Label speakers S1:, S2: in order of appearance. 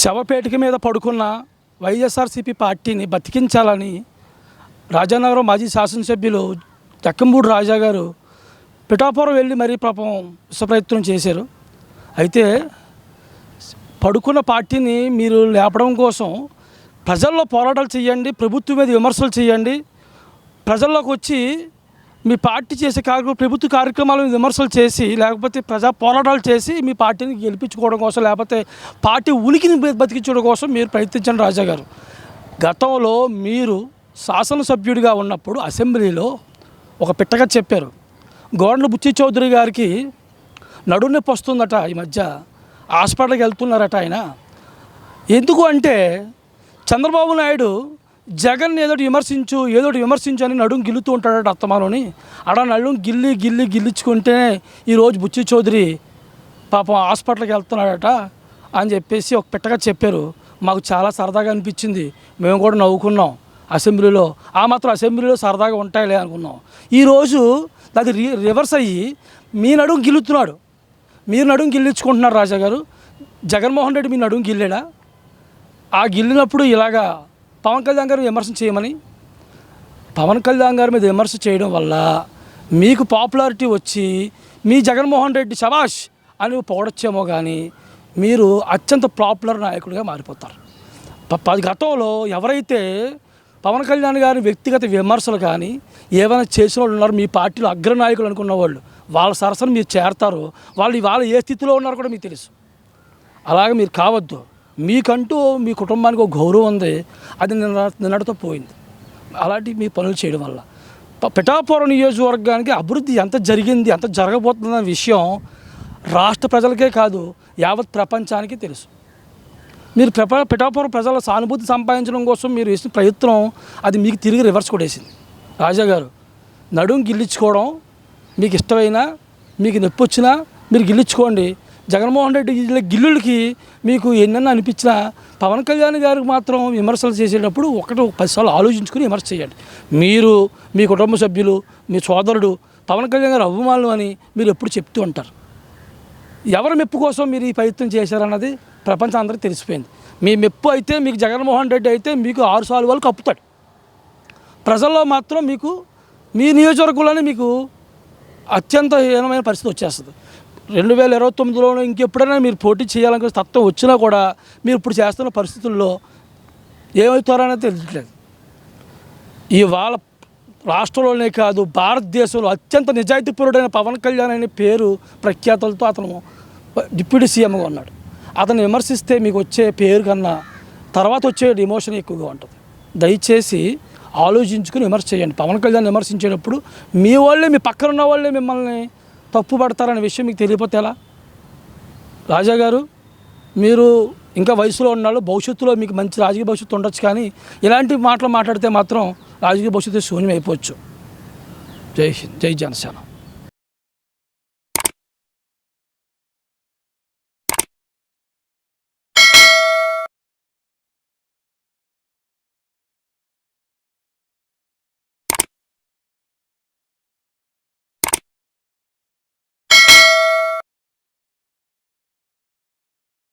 S1: శవపేటిక మీద పడుకున్న వైఎస్ఆర్సీపీ పార్టీని బతికించాలని రాజానగరం మాజీ శాసనసభ్యులు జక్కంబూడి రాజా గారు పిఠాపురం వెళ్ళి మరీ పాపం విశ్వప్రయత్నం చేశారు. అయితే పడుకున్న పార్టీని మీరు లేపడం కోసం ప్రజల్లో పోరాటాలు చేయండి ప్రభుత్వం మీద విమర్శలు చేయండి ప్రజల్లోకి వచ్చి మీ పార్టీ చేసే కార్యక్రమం ప్రభుత్వ కార్యక్రమాలను విమర్శలు చేసి లేకపోతే ప్రజా పోరాటాలు చేసి మీ పార్టీని గెలిపించుకోవడం కోసం లేకపోతే పార్టీ ఉనికిని బతికించడం కోసం మీరు ప్రయత్నించండి రాజా గారు. గతంలో మీరు శాసనసభ్యుడిగా ఉన్నప్పుడు అసెంబ్లీలో ఒక పిట్టగా చెప్పారు. గవర్నర్ బుచ్చి చౌదరి గారికి నడునొప్పి వస్తుందట ఈ మధ్య హాస్పిటల్కి వెళ్తున్నారట ఆయన. ఎందుకు అంటే చంద్రబాబు నాయుడు జగన్ ఏదోటి విమర్శించు ఏదోటి విమర్శించు అని నడుం గిల్లుతూ ఉంటాడట అత్తమాలోని. ఆడ నడుం గిల్లి గిల్లి గిల్లించుకుంటే ఈరోజు బుచ్చి చౌదరి పాపం హాస్పిటల్కి వెళ్తున్నాడట అని చెప్పేసి ఒక పిట్టగా చెప్పారు. మాకు చాలా సరదాగా అనిపించింది. మేము కూడా నవ్వుకున్నాం అసెంబ్లీలో. ఆ మాత్రం అసెంబ్లీలో సరదాగా ఉంటాయిలే అనుకున్నాం. ఈరోజు అది రి రివర్స్ అయ్యి మీ నడుం గిల్లుతున్నాడు. మీరు నడుం గిల్లించుకుంటున్నారు రాజా గారు జగన్మోహన్ రెడ్డి మీ నడుం గిల్లాడా? ఆ గిల్లినప్పుడు ఇలాగా పవన్ కళ్యాణ్ గారు విమర్శ చేయమని పవన్ కళ్యాణ్ గారి మీద విమర్శ చేయడం వల్ల మీకు పాపులారిటీ వచ్చి మీ జగన్మోహన్ రెడ్డి శబాష్ అని పొగడొచ్చేమో కానీ మీరు అత్యంత పాపులర్ నాయకుడిగా మారిపోతారు. ప- గతంలో ఎవరైతే పవన్ కళ్యాణ్ గారి వ్యక్తిగత విమర్శలు కానీ ఏమైనా చేసిన వాళ్ళు ఉన్నారు మీ పార్టీలో అగ్రనాయకులు అనుకున్న వాళ్ళు వాళ్ళ సరసన మీరు చేరతారు వాళ్ళు ఇవాళ ఏ స్థితిలో ఉన్నారో కూడా మీకు తెలుసు. అలాగే మీరు కావద్దు. మీకంటూ మీ కుటుంబానికి ఒక గౌరవం ఉంది. అది నిన్న నిన్నటితో పోయింది. అలాంటి మీ పనులు చేయడం వల్ల. పిఠాపురం నియోజకవర్గానికి అభివృద్ధి ఎంత జరిగింది ఎంత జరగబోతుందన్న విషయం రాష్ట్ర ప్రజలకే కాదు యావత్ ప్రపంచానికి తెలుసు. మీరు ప్రప పిఠాపురం ప్రజల సానుభూతి సంపాదించడం కోసం మీరు వేసిన ప్రయత్నం అది మీకు తిరిగి రివర్స్ కొట్టేసింది. రాజా గారు నడుం గిల్లించుకోవడం మీకు ఇష్టమైన మీకు నొప్పి వచ్చినా మీరు గిల్లించుకోండి. జగన్మోహన్ రెడ్డి జిల్లా గిల్లులకి మీకు ఎన్నెన్న అనిపించినా పవన్ కళ్యాణ్ గారికి మాత్రం విమర్శలు చేసేటప్పుడు ఒకటి పదిసార్లు ఆలోచించుకుని విమర్శ చేయండి. మీరు మీ కుటుంబ సభ్యులు మీ సోదరుడు పవన్ కళ్యాణ్ గారు అభిమానులు అని మీరు ఎప్పుడు చెప్తూ ఉంటారు. ఎవరి మెప్పు కోసం మీరు ఈ ప్రయత్నం చేశారన్నది ప్రపంచం అందరికీ తెలిసిపోయింది. మీ మెప్పు అయితే మీకు జగన్మోహన్ రెడ్డి అయితే మీకు ఆరు సార్లు వాళ్ళు కప్పుతాడు ప్రజల్లో మాత్రం మీకు మీ నియోజకవర్గంలోనే మీకు అత్యంత హీనమైన పరిస్థితి వచ్చేస్తుంది. రెండు వేల ఇరవై తొమ్మిదిలో ఇంకెప్పుడైనా మీరు పోటీ చేయాలనుకునే తత్వం వచ్చినా కూడా మీరు ఇప్పుడు చేస్తున్న పరిస్థితుల్లో ఏమవుతారనేది తెలియట్లేదు. ఇవాళ రాష్ట్రంలోనే కాదు భారతదేశంలో అత్యంత నిజాయితీపరుడైన పవన్ కళ్యాణ్ అనే పేరు ప్రఖ్యాతులతో అతను డిప్యూటీ సీఎంగా ఉన్నాడు. అతను విమర్శిస్తే మీకు వచ్చే పేరు కన్నా తర్వాత వచ్చే ఎమోషన్ ఎక్కువగా ఉంటుంది. దయచేసి ఆలోచించుకుని విమర్శ చేయండి. పవన్ కళ్యాణ్ విమర్శించేటప్పుడు మీ వాళ్ళే మీ పక్కన ఉన్న వాళ్ళే మిమ్మల్ని తప్పు పడతారనే విషయం మీకు తెలియపోతే ఎలా? రాజా గారు మీరు ఇంకా వయసులో ఉన్నాడు భవిష్యత్తులో మీకు మంచి రాజకీయ భవిష్యత్తు ఉండొచ్చు కానీ ఇలాంటి మాటలు మాట్లాడితే మాత్రం రాజకీయ భవిష్యత్తు శూన్యం అయిపోవచ్చు జై హింద్ జై జనసేన.